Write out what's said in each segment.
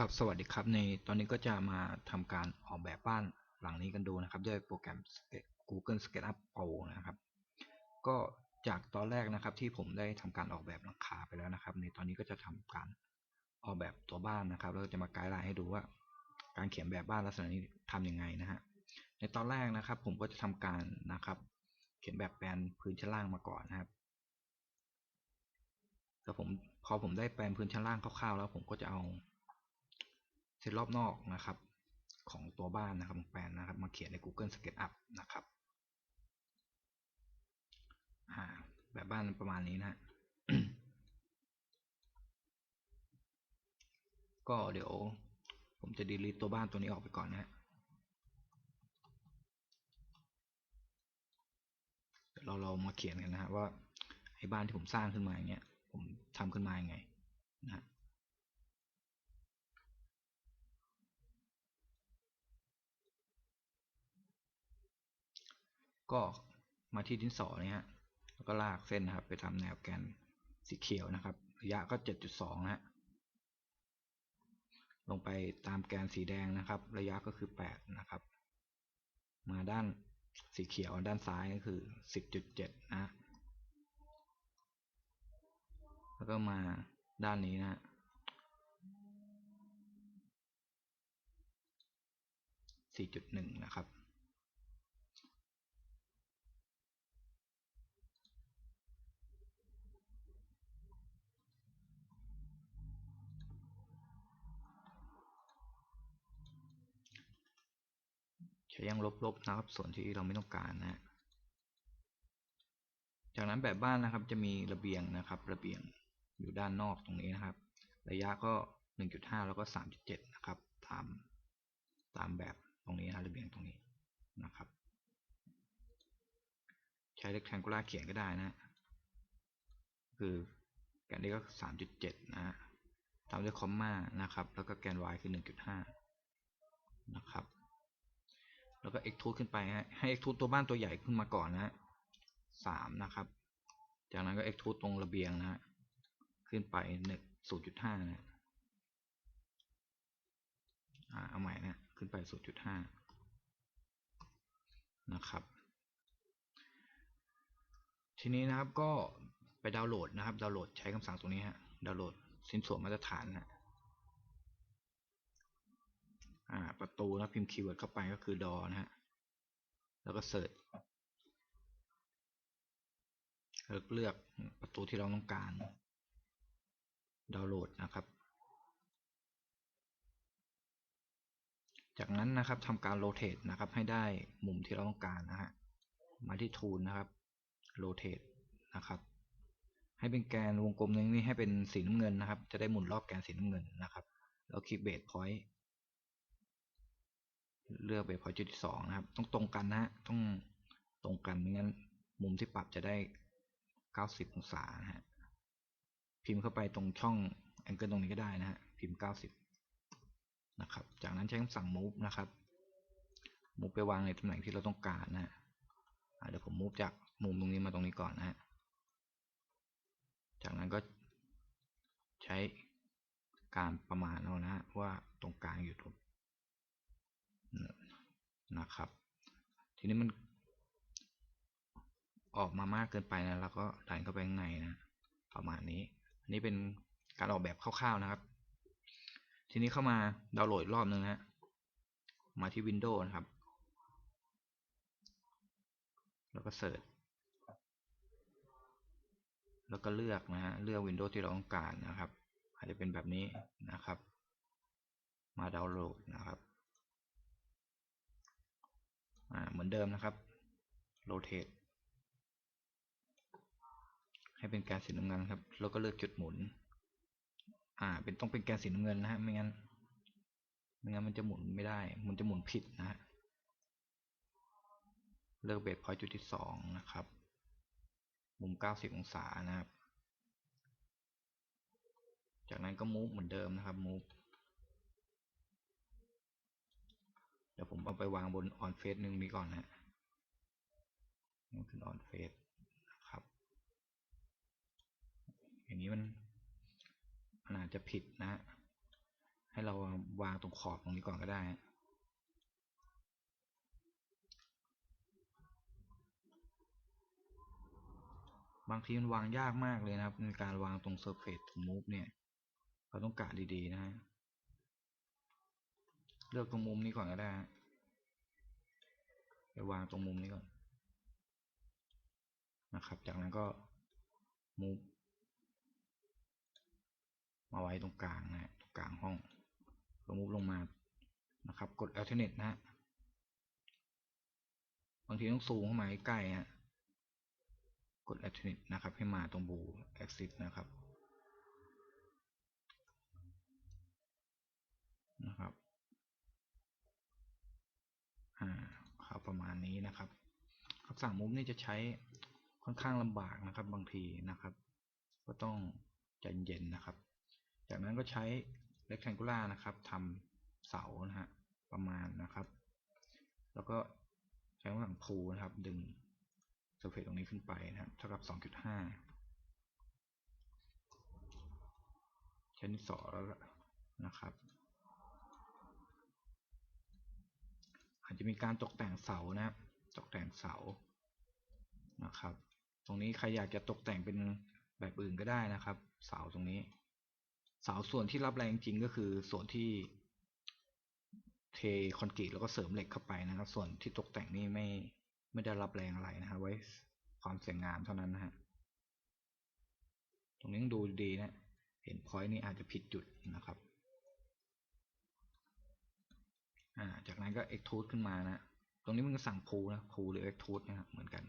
ครับสวัสดีครับในตอนนี้ก็จะมาทำการออกแบบบ้านหลังนี้กันดูนะครับ ด้วยโปรแกรม Google SketchUp Pro นะครับ ก็จากตอนแรกนะครับที่ผมได้ทำการออกแบบหลังคาไปแล้วนะครับ ในตอนนี้ก็จะทำการออกแบบตัวบ้านนะครับแล้วจะมาไกด์ไลน์ให้ดูว่า การเขียนแบบบ้านลักษณะนี้ทำยังไงนะฮะในตอนแรกนะครับ ผมก็จะทำการนะครับ เขียนแบบแปลนพื้นชั้นล่างมาก่อนนะครับแต่ผมพอผมได้แปลนพื้นชั้นล่างคร่าวๆแล้วผมก็จะเอา ตรอบนอกนะครับ ของตัวบ้านนะครับแปลนนะครับ มาเขียนใน Google SketchUp นะครับแบบบ้านประมาณนี้นะ ก็เดี๋ยวผมจะดีลิตตัวบ้านตัวนี้ออกไปก่อนนะฮะเราเรามาเขียนกันนะฮะว่าไอ้บ้านที่ผมสร้างขึ้นมาอย่างเงี้ยผมทำขึ้นมาอย่างไงนะ ก็มาที่ดินสอเนี่ยฮะแล้วก็ลากเส้นนะครับ ไปทำแนวแกนสีเขียวนะครับ ระยะก็7.2นะฮะลงไปตามแกนสีแดงนะครับ ระยะก็คือ8นะครับ มาด้านสีเขียวด้านซ้ายก็คือ10.7นะแล้วก็มาด้านนี้นะ4.1 นะครับ ใช้ยังลบๆนะครับ ส่วนที่เราไม่ต้องการนะจากนั้นแบบบ้านนะครับจะมีระเบียงนะครับ ระเบียงอยู่ด้านนอกตรงนี้นะครับ ระยะก็ 1.5 แล้วก็ 3.7 นะครับ ตามตามแบบตรงนี้นะระเบียงตรงนี้นะครับ ใช้ rectangular เขียนก็ได้นะ คือแกนนี้ก็ 3.7 นะตามด้วยคอมมานะครับ แล้วก็แกน y คือ 1.5 นะครับ แล้วก็ extrude ขึ้นไปฮะให้ extrude ตัวบ้านตัวใหญ่ขึ้นมาก่อนนะฮะสามนะครับ จากนั้นก็ extrude ตรงระเบียงนะฮะขึ้นไปหนึ่งศูนย์จุดห้านะอ่าเอาใหม่นะขึ้นไปศูนย์จุดห้านะครับ ทีนี้นะครับก็ไปดาวน์โหลดนะครับ ดาวน์โหลดใช้คำสั่งตรงนี้ฮะดาวน์โหลดสินส่วนมาตรฐานนะ อ่า ประตูนะพิมพ์คีย์เวิร์ดเข้าไปก็คือดอนะฮะ แล้วก็เสิร์ชเลือกประตูที่เราต้องการ ดาวน์โหลดนะครับ จากนั้นนะครับทำการโรเตทนะครับ ให้ได้มุมที่เราต้องการนะฮะ มาที่ทูลนะครับ โรเตทนะครับ ให้เป็นแกนวงกลมนี้ให้เป็นสีน้ำเงินนะครับ จะได้หมุนรอบแกนสีน้ำเงินนะครับ แล้วคลิกเบสพอยต์ เลือกเบสพอจุดที่สองนะครับ ต้องตรงกันนะต้องตรงกันไม่งั้นมุมที่ปรับจะได้เก้าสิบองศานะฮะพิมพ์เข้าไปตรงช่องแองเกิลตรงนี้ก็ได้นะฮะพิมพ์เก้าสิบนะครับ จากนั้นใช้คำสั่ง move นะครับ move ไปวางในตำแหน่งที่เราต้องการนะฮะเดี๋ยวผม move จากมุมตรงนี้มาตรงนี้ก่อนนะฮะจากนั้นก็ใช้การประมาณเอานะว่าตรงกลางอยู่ตรง นะครับ ทีนี้มันออกมามากเกินไปนะแล้วก็ดันเข้าไปข้างในนะ ประมาณนี้ อันนี้เป็นการออกแบบคร่าวๆนะครับ ทีนี้เข้ามาดาวน์โหลดรอบนึงนะมาที่ Windows นะครับ แล้วก็เสิร์ชแล้วก็เลือกนะฮะเลือก Windows ที่เราต้องการนะครับอาจจะเป็นแบบนี้นะครับ มาดาวน์โหลดนะครับ เหมือนเดิมนะครับ rotate ให้เป็นแกนสีน้ำเงินครับ แล้วก็เลือกจุดหมุน อ่า เป็นต้องเป็นแกนสีน้ำเงินนะฮะ ไม่งั้น ไม่งั้นมันจะหมุนไม่ได้ มันจะหมุนผิดนะฮะ เลือกเบสพอยต์จุดที่สองนะครับ มุมเก้าสิบองศานะครับ จากนั้นก็มูฟเหมือนเดิมนะครับมูฟ เดี๋ยวผมเอาไปวางบนออนเฟสหนึ่งนี้ก่อนนะนี่คือออนเฟสนะครับ อย่างนี้มันมันอาจจะผิดนะ ให้เราวางตรงขอบตรงนี้ก่อนก็ได้ฮะบางทีมันวางยากมากเลยนะครับในการวางตรง surface to move เนี่ย เราต้องกะดีๆนะฮะ เลือกตรงมุมนี้ก่อนก็ได้ไปวางตรงมุมนี้ก่อนนะครับ จากนั้นก็ move มาไว้ตรงกลางนะตรงกลางห้องลง move ลงมานะครับ กด alternate นะบางทีต้องซูมเข้ามาใกล้ฮะกด alternate นะครับ ให้มาตรง blue axis นะครับนะครับ อ่าครับประมาณนี้นะครับคำสั่ง move นี่จะใช้ค่อนข้างลำบากนะครับบางทีนะครับ ก็ต้องใจเย็นนะครับ จากนั้นก็ใช้ rectangular นะครับทำเสานะฮะประมาณนะครับ แล้วก็ใช้คำสั่ง pull นะครับ ดึง surface ตรงนี้ขึ้นไปนะครับเท่ากับ 2.5 ใช้ดินสอแล้วนะครับอาจจะมีการตกแต่งเสานะครับ ตกแต่งเสานะครับ ตรงนี้ใครอยากจะตกแต่งเป็นแบบอื่นก็ได้นะครับ เสาตรงนี้ เสาส่วนที่รับแรงจริงก็คือส่วนที่เทคอนกรีตแล้วก็เสริมเหล็กเข้าไปนะครับ ส่วนที่ตกแต่งนี่ไม่ไม่ได้รับแรงอะไรนะครับไว้ความสวยงามเท่านั้นนะฮะตรงนี้ดูดีนะเห็นพอยต์นี้อาจจะผิดจุดนะครับอ่าจากนั้นก็ extrude ขึ้นมานะ ตรงนี้มันก็สั่ง pull นะ pull หรือ extrude นะครับ เหมือนกัน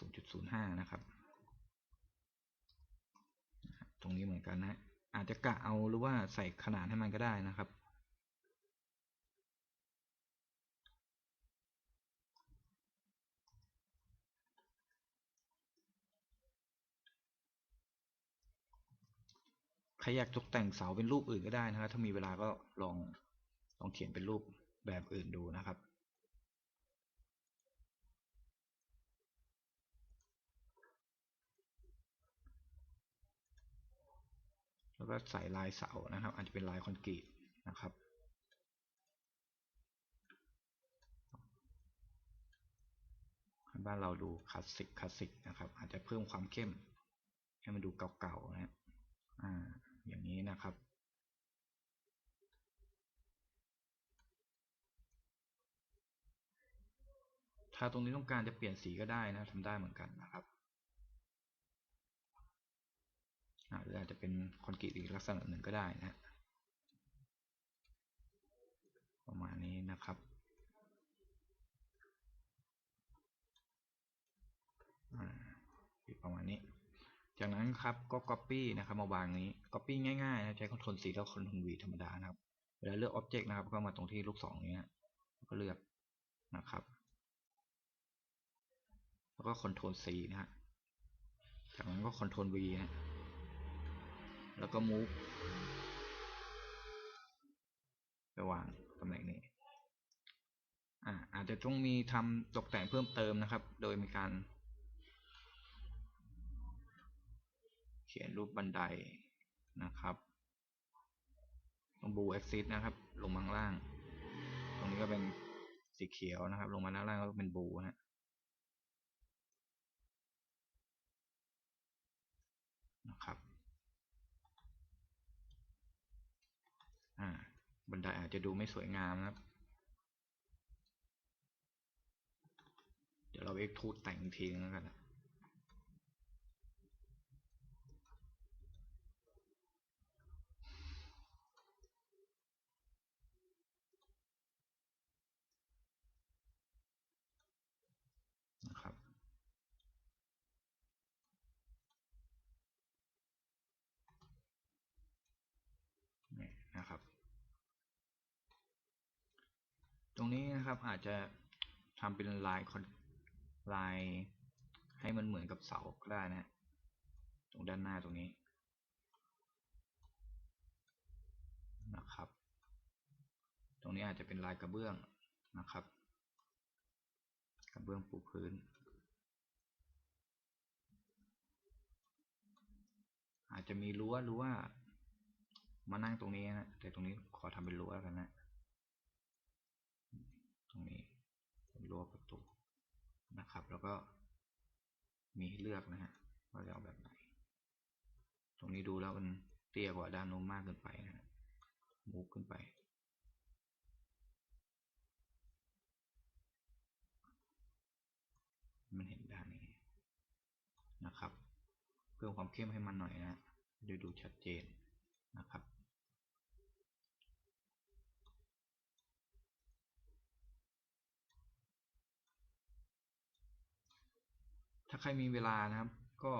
0.05 นะครับ ตรงนี้เหมือนกันนะอาจจะกะเอาหรือว่าใส่ขนาดให้มันก็ได้นะครับ ใครอยากตกแต่งเสาเป็นรูปอื่นก็ได้นะครับ ถ้ามีเวลาก็ลองลองเขียนเป็นรูป แบบอื่นดูนะครับ แล้วก็ใส่ลายเสานะครับ อาจจะเป็นลายคอนกรีตนะครับบ้านเราดูคลาสสิกคลาสสิกนะครับ อาจจะเพิ่มความเข้ม ให้มันดูเก่าๆนะฮะอ่าอย่างนี้นะครับ ถ้าตรงนี้ต้องการจะเปลี่ยนสีก็ได้นะทำได้เหมือนกันนะครับอาหรืออาจจะเป็นคอนกรีตอีกลักษณะหนึ่งก็ได้นะประมาณนี้นะครับอ่าประมาณนี้ จากนั้นครับก็ copy นะครับมาวางนี้ copy ง่ายๆนะใช้ Ctrl C แล้ว Ctrl V ธรรมดานะครับเวลาเลือก Object นะครับก็มาตรงที่ลูกศรนี้ก็เลือกนะครับ แล้วก็ Ctrl C นะฮะ จากนั้นก็ Ctrl V นะ แล้วก็ move ไปวางตำแหน่งนี้ อ่าอาจจะต้องมีทำตกแต่งเพิ่มเติมนะครับ โดยมีการ เขียนรูปบันไดนะครับตรงบู axis นะครับ ลงมาข้างล่าง ตรงนี้ก็เป็นสีเขียวนะครับ ลงมาด้านล่างก็เป็นบูนะฮะ นะครับอ่าบันไดอาจจะดูไม่สวยงามนะครับ เดี๋ยวเราเอ็กทูดแต่งทีนึงแล้วกันนะนะครับ นะครับ ตรงนี้นะครับอาจจะทำเป็นลายคนลายให้มันเหมือนกับเสาก็ได้นะตรงด้านหน้าตรงนี้นะครับ ตรงนี้อาจจะเป็นลายกระเบื้องนะครับ กระเบื้องปูพื้น อาจจะมีรั้วหรือว่า มานั่งตรงนี้นะแต่ตรงนี้ขอทำเป็นรั้วแล้วกันนะ ตรงนี้เป็นรั้วประตูนะครับ แล้วก็มีให้เลือกนะฮะว่าจะเอาแบบไหน ตรงนี้ดูแล้วมันเตี้ยกว่าด้านโน้นมากเกินไปนะฮะมูฟขึ้นไป มันเห็นด้านนี้นะครับ เพิ่มความเข้มให้มันหน่อยนะดูดูชัดเจนนะครับ ใครมีเวลานะครับ ก็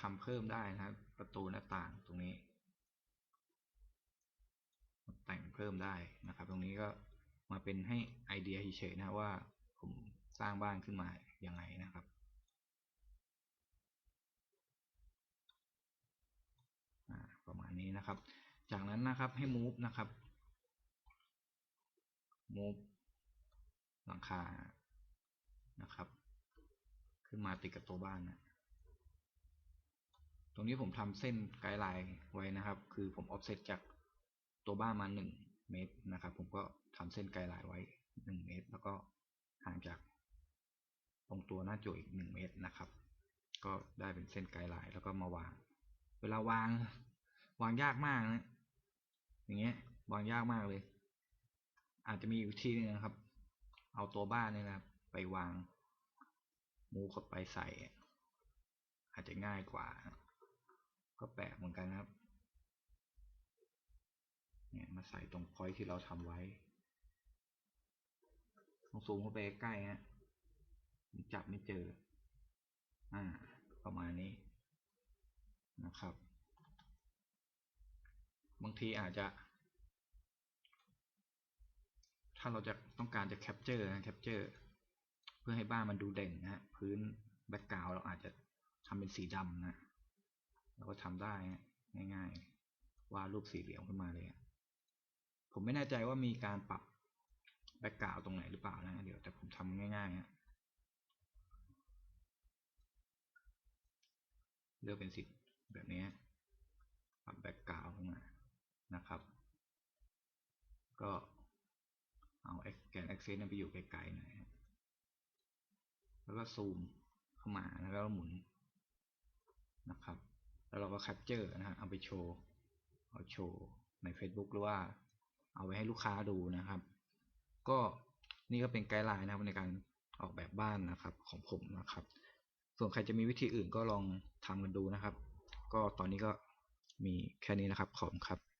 ทำเพิ่มได้นะครับ ประตูหน้าต่างตรงนี้ แต่งเพิ่มได้นะครับ ตรงนี้ก็มาเป็นให้ไอเดียเฉยๆนะว่าผมสร้างบ้านขึ้นมาอยังไงนะครับประมาณนี้นะครับ จากนั้นนะครับให้ move นะครับ move หลังคานะครับ ขึ้นมาติดกับตัวบ้านนะตรงนี้ผมทำเส้นไกด์ไลน์ไว้นะครับ คือผม offset จากตัวบ้านมาหนึ่งเมตรนะครับ ผมก็ทำเส้นไกด์ไลน์ไว้หนึ่งเมตร แล้วก็ห่างจาก ตรงตัวหน้าจั่วอีกหนึ่งเมตรนะครับ ก็ได้เป็นเส้นไกด์ไลน์แล้วก็มาวาง เวลาวางวางยากมากนะ อย่างเงี้ยวางยากมากเลย อาจจะมีอยู่ที่นึงนะครับ เอาตัวบ้านเนี่ยนะครับ ไปวาง มูเข้าไปใส่ อาจจะง่ายกว่า ก็แปลกเหมือนกันนะครับ เนี่ยมาใส่ตรงพอยที่เราทำไว้ลองซูมเข้าไปใกล้ฮะจับไม่เจอ อ่า ประมาณนี้นะครับ บางทีอาจจะ ถ้าเราจะต้องการจะแคปเจอร์นะแคปเจอร์ เพื่อให้บ้านมันดูเด่นนะฮะพื้นแบ็กกราวเราอาจจะทำเป็นสีดำนะเราก็ทำได้ง่าย ๆ วาดรูปสี่เหลี่ยมขึ้นมาเลยผมไม่แน่ใจว่ามีการปรับแบ็กกราวตรงไหนหรือเปล่านะเดี๋ยวแต่ผมทำง่ายๆฮะเลือกเป็นสีแบบนี้ปรับแบ็กกราวขึ้นมานะครับ ก็เอาแกน access ไปอยู่ไกลๆหน่อย แล้วก็ซูมเข้ามาแล้วก็หมุนนะครับ แล้วเราก็แคปเจอร์นะฮะเอาไปโชว์เอาโชว์ใน Facebook หรือว่าเอาไว้ให้ลูกค้าดูนะครับ ก็นี่ก็เป็นไกด์ไลน์นะครับในการออกแบบบ้านนะครับของผมนะครับ ส่วนใครจะมีวิธีอื่นก็ลองทำกันดูนะครับ ก็ตอนนี้ก็มีแค่นี้นะครับขอบคุณครับ